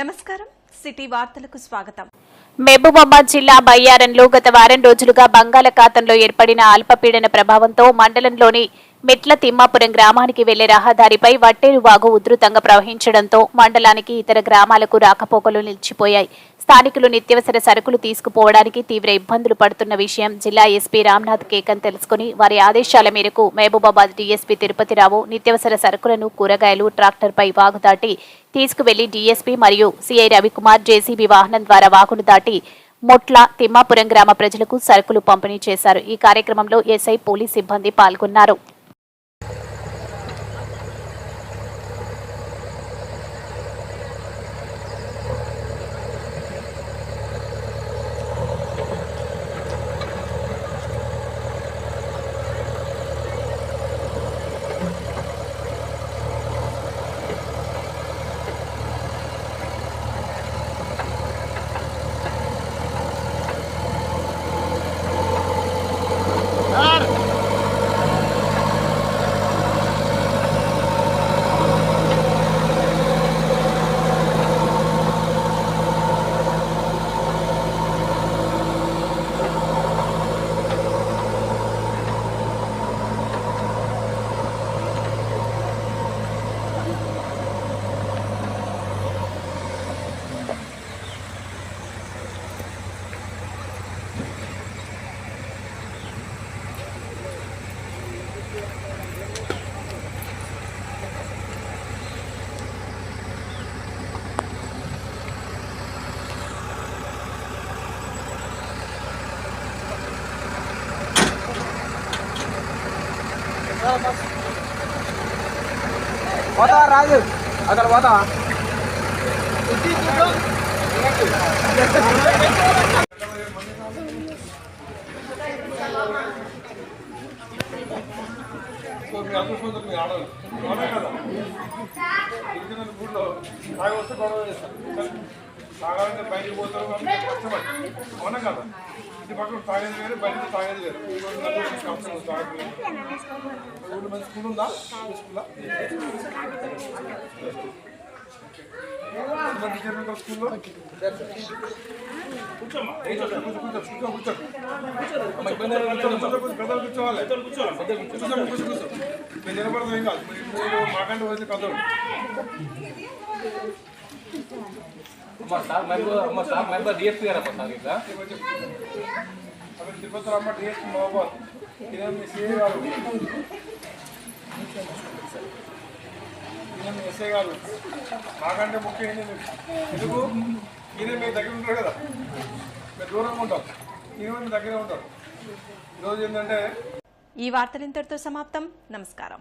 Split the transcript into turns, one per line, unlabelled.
నమస్కారం. సిటీ వార్తలకు స్వాగతం.
మహబూబాబాద్ జిల్లా బయ్యారంలో గత వారం రోజులుగా బంగాళాఖాతంలో ఏర్పడిన అల్పపీడన ప్రభావంతో మండలంలోని మెట్ల తిమ్మాపురం గ్రామానికి వెళ్ళే రహదారిపై వట్టేరు వాగు ఉధృతంగా ప్రవహించడంతో మండలానికి ఇతర గ్రామాలకు రాకపోకలు నిలిచిపోయాయి. స్థానికులు నిత్యవసర సరుకులు తీసుకుపోవడానికి తీవ్ర ఇబ్బందులు పడుతున్న విషయం జిల్లా ఎస్పీ రామ్నాథ్ కేకన్ తెలుసుకుని వారి ఆదేశాల మేరకు మహబూబాబాద్ డీఎస్పీ తిరుపతిరావు నిత్యవసర సరుకులను కూరగాయలు ట్రాక్టర్పై వాగు దాటి తీసుకువెళ్ళి డీఎస్పీ మరియు సిఐ రవికుమార్ జేసీబీ వాహనం ద్వారా వాగును దాటి మొట్ల తిమ్మాపురం గ్రామ ప్రజలకు సరుకులు పంపిణీ చేశారు. ఈ కార్యక్రమంలో ఎస్ఐ పోలీస్ సిబ్బంది పాల్గొన్నారు. Claro!
పోతా రాజు అక్కడ పోతా
మీ అదృష్టవంతులు మీరు ఆడవాళ్ళు అవునా కదా గిరిజన ఊళ్ళో తాగి వస్తే గొడవ చేస్తారు తాగాలంటే బయటికి పోతారు అంటే కష్టపడి అవునా కదా ఇంటి పక్కన తాగేది వేరు బయట తాగేది వేరు. ఊళ్ళో మంచి స్కూల్ ఉందా? స్కూల్లో స్కూల్లో? కూర్చోమ్మా. కూర్చో కూర్చో కూర్చో కూర్చోవాలి. కూర్చో కూర్చో కూర్చో మీరు నిలబడతాం ఏం కాదు. మాకంటే వదిలి కదలు
మా సార్ మెంబర్ మా సార్ మెంబర్ డిఎస్పీ గారు అమ్మ సార్ ఇట్లా
తిరుపతి రమ్మ డిఎస్పీ మహబాద్ మీ సిఏ గారు ఈయన మీ గారు ముఖ్యం ఏంటి ఎందుకు ఈయన మీ దగ్గర ఉంటారు కదా మీరు దూరంగా ఉంటారు ఈయన మీ దగ్గరే ఉంటారు ఈరోజు ఏంటంటే
ఈ వార్తలు ఇంతటితో సమాప్తం. నమస్కారం.